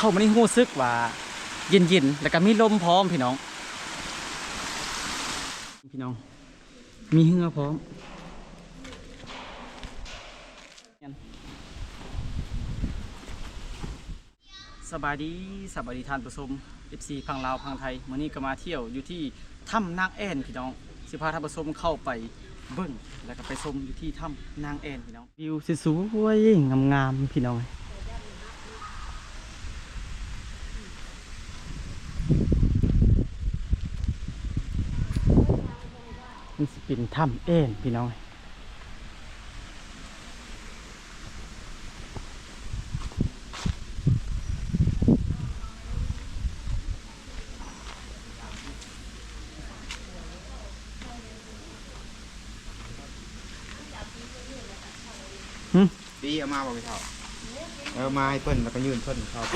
เข้ามาในหู้ซึกว่าเย็นๆแล้วก็มีลมพร้อมพี่น้อง พี่น้อง มีเหือพร้อมสบายดีสบายดีท่านผู้ชม FC พังลาวพังไทยวันนี้ก็มาเที่ยวอยู่ที่ถ้ำนางแอนพี่น้องสิพาท่านผู้ชมเข้าไปเบิ้งแล้วก็ไปชมอยู่ที่ถ้ำนางแอนพี่น้องวิวสวยๆงามๆพี่น้อง มันสิเป็นถ้ำแอ่นพี่น้องดีเอามาบอกไปเท่าเออมาให้เพิ่นแล้วก็ยื่นเพิ่นเข้าไป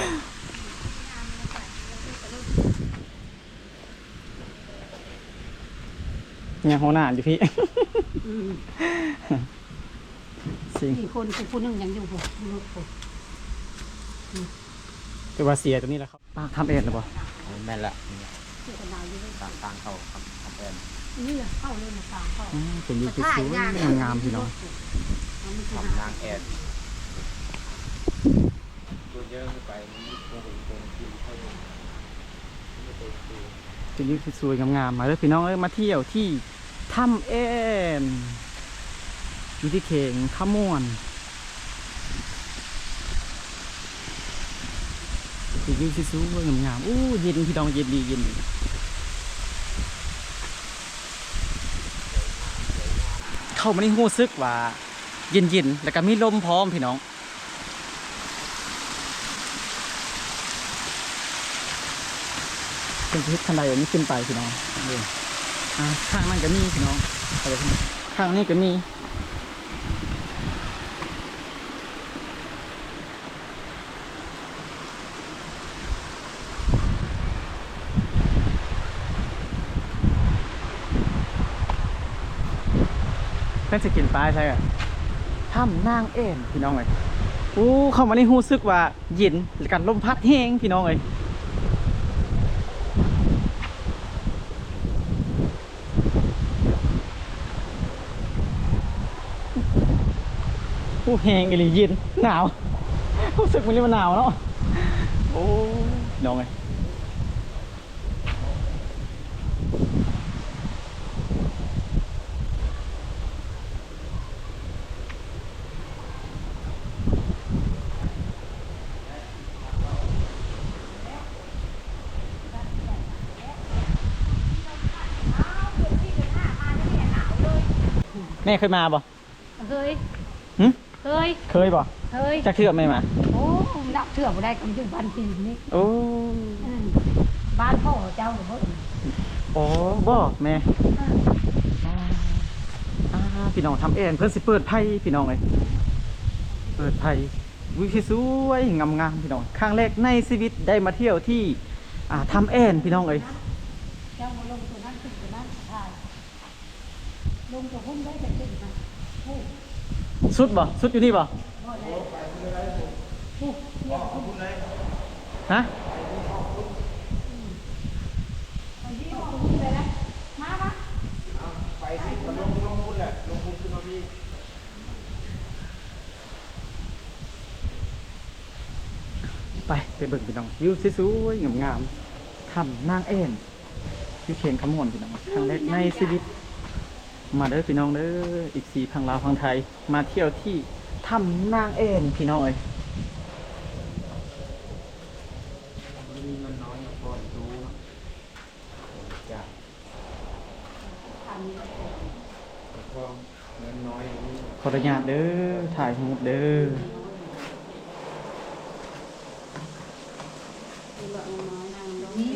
ยังหัวหน้าอยู่พี่ อืมสิงสี่คนผู้ผู้หนึงยังอยู่ผมลูกผมคือว่าเสียตรงนี้แหล้วครับป้าทำเองหรือเปล่าแม่นละเจ้าหนาวอยู่เลยต่างต่างๆเข้าครับทำแทนนี่แหละเข้าเลยมาสามเข้าอืมเป็นวิวสวยๆงามๆพี่น้องเอาไม่กินทำนางแอดตัวเยอะขึ้นไปมันตัวเป็นตัวกินเข้าไปไม่ตัวคือ เป็นวิวสวยๆงามๆมาเลยพี่น้องเอ้ยมาเที่ยวที่ถ้ำเอ็นอยู่ที่เข่งขมวนเป็นวิวสวยๆงามๆอู้เย็นพี่น้องเย็นดีเย็นดีเข้ามาในหูซึกว่า เย็นๆแล้วก็มีลมพร้อมพี่น้อง เป็นทิศทันใดแบบนี้ขึ้นไปพี่น้องอ่าข้างนั้นก็มีพี่น้องข้างนี้ก็มีเป็นสกินปลาใช่ไหมถ้ำนางเอ็นพี่น้องเลยอู้เข้ามาในหูซึกว่าเย็นแล้วกันลมพัดแห้งพี่น้องเลย ผู้แหงอีหลีเย็นหนาวรู้สึกมันเรียกว่าหนาวเนาะโอ้น้องไงแม่เคยมาบ่เฮ้ยหึ เฮ้ยเคยบ่เฮ้ยจักเทื่อไม่มาโอ้นับเชื่อบ่ได้กำจังบ้านปีนี่โอ้อืมบ้านพ่อเจ้าหรือพ่อโอ้บ่แม่อ่าอ่าพี่น้องทำเองเพิ่นสิเปิดไพ่พี่น้องเลยเปิดไพ่วิวสวยงามๆพี่น้องครั้งแรกในชีวิตได้มาเที่ยวที่อ่าทำเองพี่น้องเอ้ยเจ้ามาลงตัวนั้นขึ้นตัวนั้นถ่ายลงตัวหุ้มได้จะขึ้นมาโอ้ สุดบ่สุดอยู่นี่บ่บ่ได้โอ้เยี่ยมขึ้นฮะไปที่ห้องหุ้มเลยนะมามาไปสิมันลงลงพุ่นแหละลงพุ่นขึ้นมาพี่ไปไปเบิ่งพี่น้องวิวสวยๆงามๆทำนางเอ็นอยู่เชียงคำมวนพี่น้องครั้งแรกในชีวิต มาเด้อพี่น้องเด้ออีกสี่พังลาวพังไทย มาเที่ยวที่ถ้ำนางเอ็นพี่น้องเอ้ยมีเงินน้อยมาก่อนดูจ้ะแล้วก็เงินน้อยอย่างนี้ขออนุญาตเด้อถ่ายรูปเด้อนี่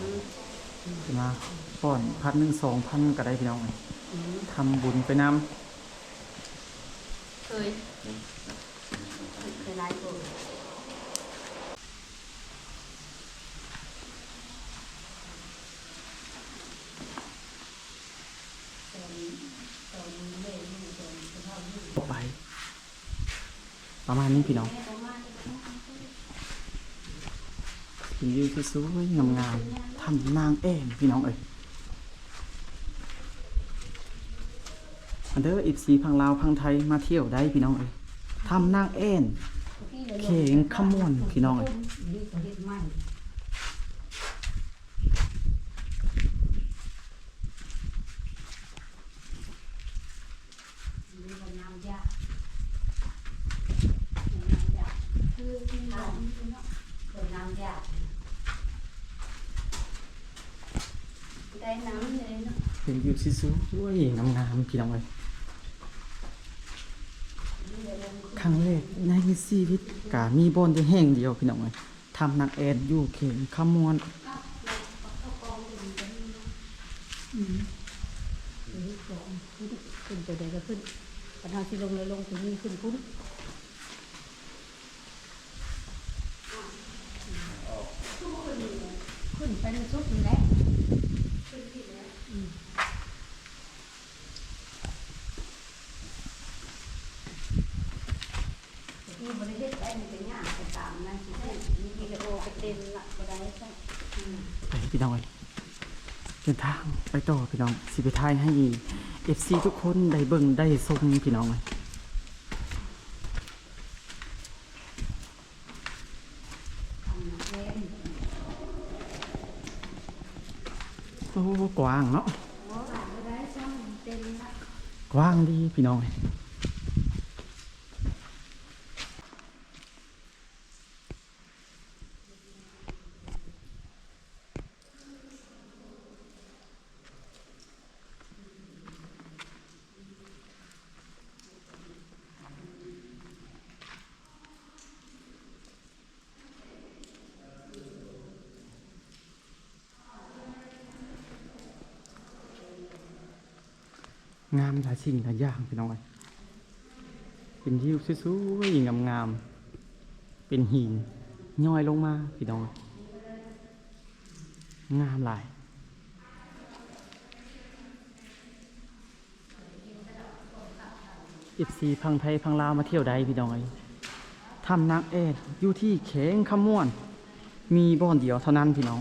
อื มนี่มันน้อยมาก่อนพันหนึ่งสองพันก็ได้พี่น้องเอ้ยอืมทำบุญไปนเคยเคยไล่ตัวตอนตอนเล่นตอนเท่านี้ำต่อไป ประมาณนี้พี่น้อง แม่ต้องมา เป็นวิวที่สวยงามๆทำนางแอ่นพี่น้องเอ้ยอันเดอร์อีซีพังลาวพังไทยมาเที่ยวได้พี่น้องเอ้ยทำนางแอ่นเข่งขมวนพี่น้องเอ้ยนี่ก็เฮ็ดใหม่นี่ก็น้ำคือน้ำเนาะเป็นน้ำยา ได้น้ำเลยเนาะเป็นวิวที่สวยงามๆพี่น้องเอ้ยครั้งแรกในชีวิตกามีบอนที่แห้งเดียวพี่น้องเอ้ยทำนางแอ่นอยู่เข่งขมวนขึ้นไปเดี๋ยวก็ขึ้นปัญหาที่ลงเลยลงถึงนี่ขึ้นคุ้นขึ้นไปในชุดนี่แหละนี่บริเวณไอ้นี่เป็นอย่างไปตามนั่นสิมีวิดีโอไปเต็มละก็ได้ใช่ ไป พี่น้องเอ้ยเดินทางไปต่อพี่น้องสิไปทายให้ FC ทุกคนได้เบิ่งได้ชมพี่น้องเอ้ยทำเล่นโอ้กว้างเนาะกว้างดีพี่น้องเอ้ย งามหลายสิ่งหลายอย่างพี่น้องเอ้ยเป็นยิวสวยๆงามๆเป็นหินย่อยลงมาพี่น้องเอ้ยงามหลายอิซีพังไทยพังลาวมาเที่ยวใดพี่น้องเอ้ทำนางแอดอยู่ที่เขงขมวน มีบ่อนเดียวเท่านั้นพี่น้อง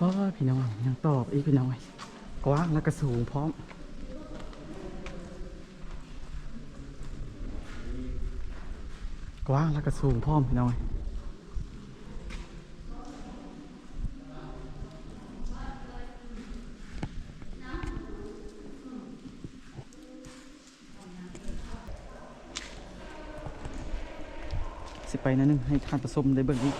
เพราะว่าพี่น้องยังตอบอีกพี่น้องเอ้ยกว้างและก็สูงพร้อมกว้างและก็สูงพร้อมพี่น้องเอ้ยสิไปนั่นนึงให้ทานผสมได้เบิ่งอีก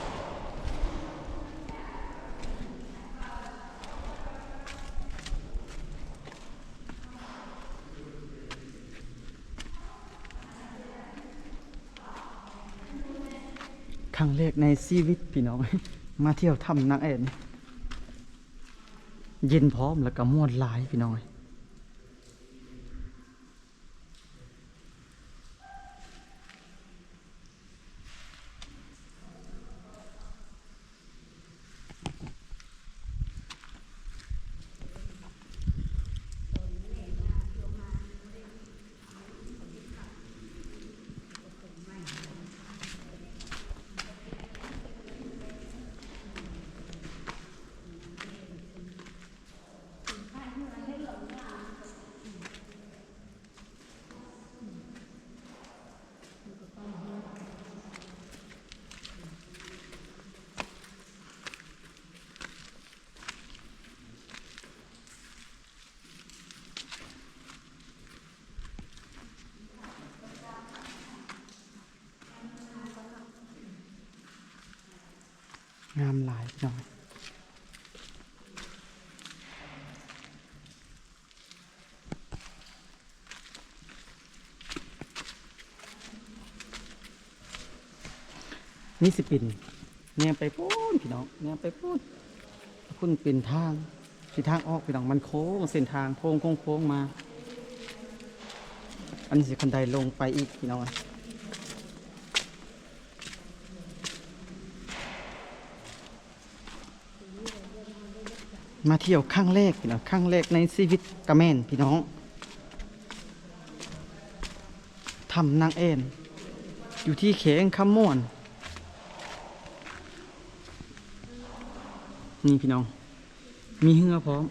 รั้งแรกในชีวิตพี่น้อง มาเที่ยวถ้ำนางแอ่นเย็นพร้อมแล้วก็มวนลายพี่น้อง งามหลายหน่อยนี่สิปินเนี่ยไปพูดพี่น้องเนี่ยไปพูดพุ่นปินทางพี่ทางออกพี่น้องมันโค้งเส้นทางโค้งโค้งโค้งมา อันนี้สิคันใดลงไปอีกพี่น้อง มาเที่ยวครั้งแรกพี่น้องครั้งแรกในชีวิตกระแมนพี่น้องทำนางเอ็นอยู่ที่เขงคำม่วนนี่พี่น้อง มีเหือพร้อม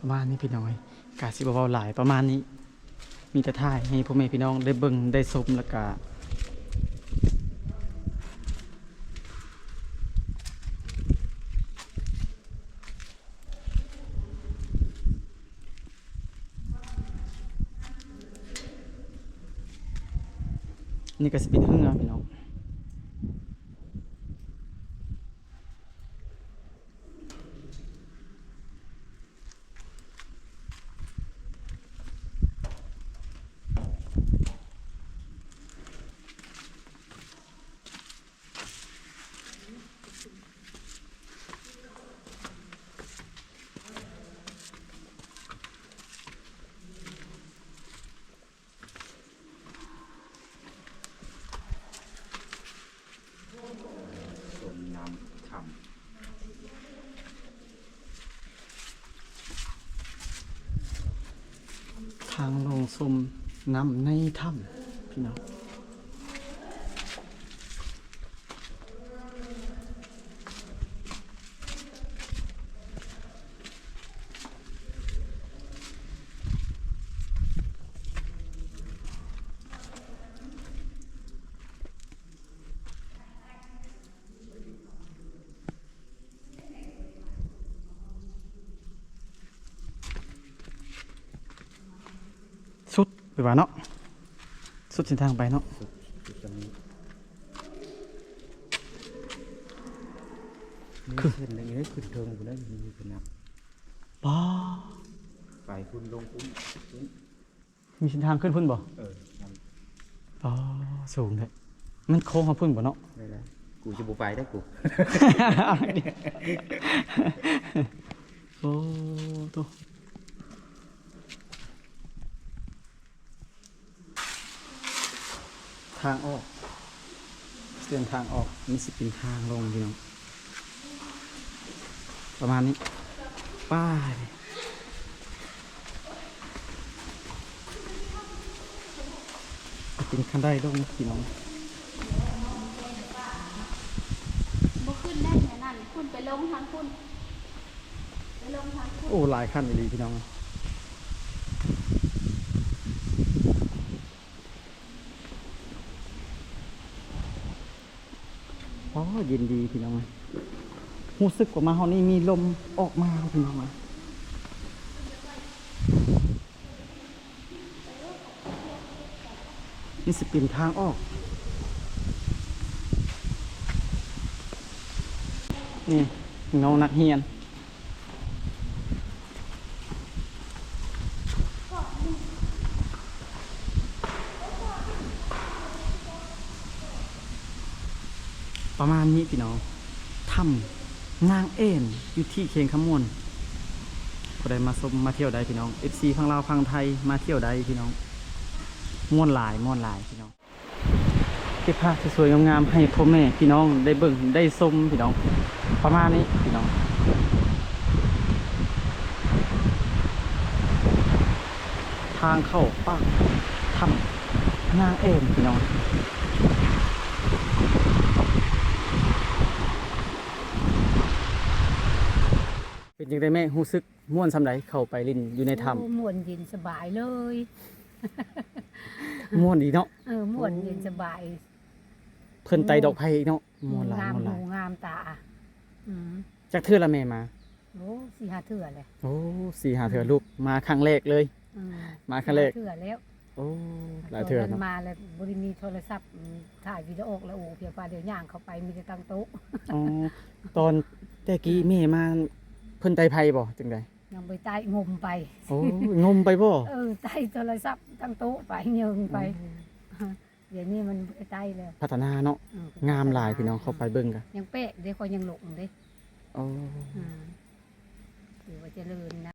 ประมาณนี้พี่น้อยกาสิบเบาๆหลายประมาณนี้ มีแต่ท่ายให้พ่อแม่พี่น้องได้เบิ่งได้ชมแล้วก็นี่ก็สิเป็นเฮือพี่น้อง ทางลงสมน้ำในถ้ำพี่น้อง สุด ไปว่าเนาะสุดเส้นทางไปเนาะำจุดตรงนี้คือขึ้นเลยเอ้ยขึ้นเทิงกูแล้วมีขึ้นนับป้าไปคุณลงคุณคุณมีเส้นทางขึ้นพุ่นบ่เออนั่นป้าสูงเลยมันโค้งมาพุ่นบ่เนาะได้แล้วกูจะบุไปได้กูโอ้ตัว ทางออก เส้นทางออกนี่สิเป็นทางลงพี่น้องประมาณนี้ ป้ายเป็นคันได้ลงพี่น้องบ่ขึ้นได้แค่นั้นคุณไปลงทางคุณไปลงทางคุณโอ้หลายขั้นอีหลีพี่น้อง เย็นดีพี่น้องรู้สึกว่ามาเฮานี่มีลมออกมาพี่น้องนี่สิเป็นทางออก นี่น้องนักเรียน ประมาณนี้พี่น้องถ้ำนางเอ็นอยู่ที่เคียงขมวนก็ได้มาชมมาเที่ยวได้พี่น้อง FC พังลาวพังไทยมาเที่ยวได้พี่น้องม่วนหลายม่วนหลายพี่น้องเก็บภาพสวยๆงามๆให้พ่อแม่พี่น้องได้เบิ่งได้ชมพี่น้อง ประมาณนี้พี่น้องทางเข้าปากถ้ำนางเอ็นพี่น้องเป็น ยังไงแม่รู้สึกม่วนสำไรเข้าไปลินอยู่ในถ้โอ้ม่วนเย็นสบายเลยำม่วนดีเนาะเออม่วนเย็นสบายเพิ่นไตดอกไผ่เนาะม่วนหลายงามม่วนหหูลายงามตาอืมจักเทื่อละแม่มา โอ้สี่ห้าเถื่อเลยโอ้สี่หาเทื่อลูกมาครั้งแรกเลย อืมมาครั้งแรก เถื่อแล้วโอ้หลายเทื่อตนเนาะมาแล้วบริมีโทรศัพท์อืมถ่ายวิดีโอแล้วโอ้เพียงพาเดี๋ยวย่างเข้าไปมีแต่ตั้งโต๊ะ อ๋อตอนแต่กี้แม่มา เพิ่นไตไผ่บ่จังไดยังไปใต้งมไปโอ้งมไปบ่เออใต้โทรศัพท์ตั้งโต๊ะไปเยิงไปเดี๋ยวนี้มันไปใต้แล้วพัฒนาเนาะเอองามหลายพี่น้องเข้าไปเบิ่งกันยังเป๊ะเดี๋ยวก็ยังหลงเด้โอ้อืมถือว่าเจริญนะ